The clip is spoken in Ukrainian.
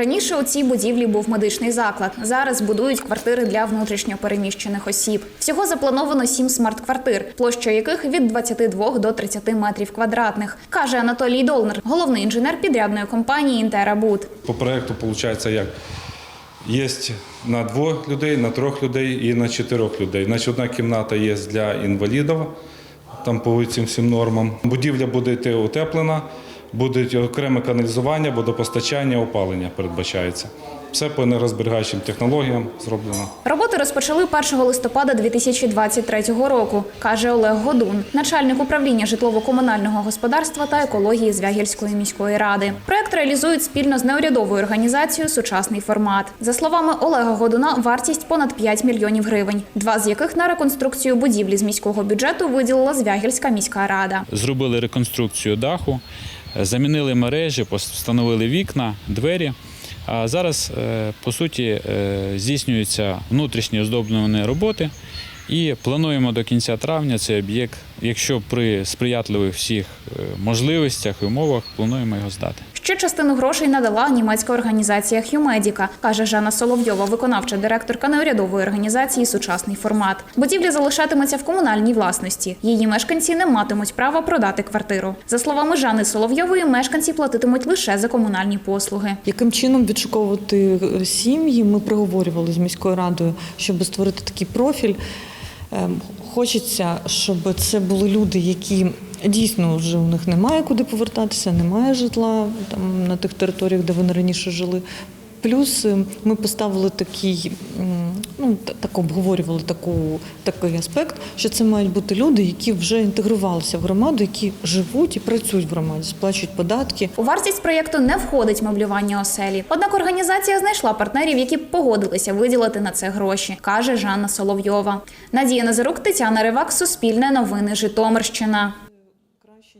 Раніше у цій будівлі був медичний заклад. Зараз будують квартири для внутрішньо переміщених осіб. Всього заплановано сім смарт-квартир, площа яких від 22 до 30 метрів квадратних, каже Анатолій Долнер, головний інженер підрядної компанії Інтерабуд. По проекту виходить як? Є на двох людей, на трьох людей і на чотирьох людей. Значить, одна кімната є для інвалідів, там по цим всім нормам. Будівля буде йти утеплена, буде окреме каналізування, водопостачання, опалення передбачається. Все по енергозберігаючим технологіям зроблено. Роботи розпочали 1 листопада 2023 року, каже Олег Годун, начальник управління житлово-комунального господарства та екології Звягільської міської ради. Проект реалізують спільно з неурядовою організацією Сучасний формат. За словами Олега Годуна, вартість понад 5 мільйонів гривень, два з яких на реконструкцію будівлі з міського бюджету виділила Звягільська міська рада. Зробили реконструкцію даху, замінили мережі, встановили вікна, двері. А зараз, е, по суті, е, здійснюються внутрішні оздоблювані роботи. І плануємо до кінця травня цей об'єкт, якщо при сприятливих всіх е, можливостях і умовах, плануємо його здати. Ще частину грошей надала німецька організація Хюмедіка, каже Жанна Соловйова, виконавча директорка неурядової організації Сучасний формат. Будівля залишатиметься в комунальній власності. Її мешканці не матимуть права продати квартиру. За словами Жанни Соловйової, мешканці платитимуть лише за комунальні послуги. Яким чином відшуковувати сім'ї? Ми проговорювали з міською радою, щоб створити такий профіль. Ем, Хочеться, щоб це були люди, які дійсно вже у них немає куди повертатися, немає житла там на тих територіях, де вони раніше жили. Плюс е, ми поставили такий, ну та- так обговорювали таку такий аспект, що це мають бути люди, які вже інтегрувалися в громаду, які живуть і працюють в громаді, сплачують податки. У вартість проєкту не входить меблювання оселі. Однак організація знайшла партнерів, які погодилися виділити на це гроші, каже Жанна Соловйова. Надія Назарук, Тетяна Ривак, Суспільне новини Житомирщина.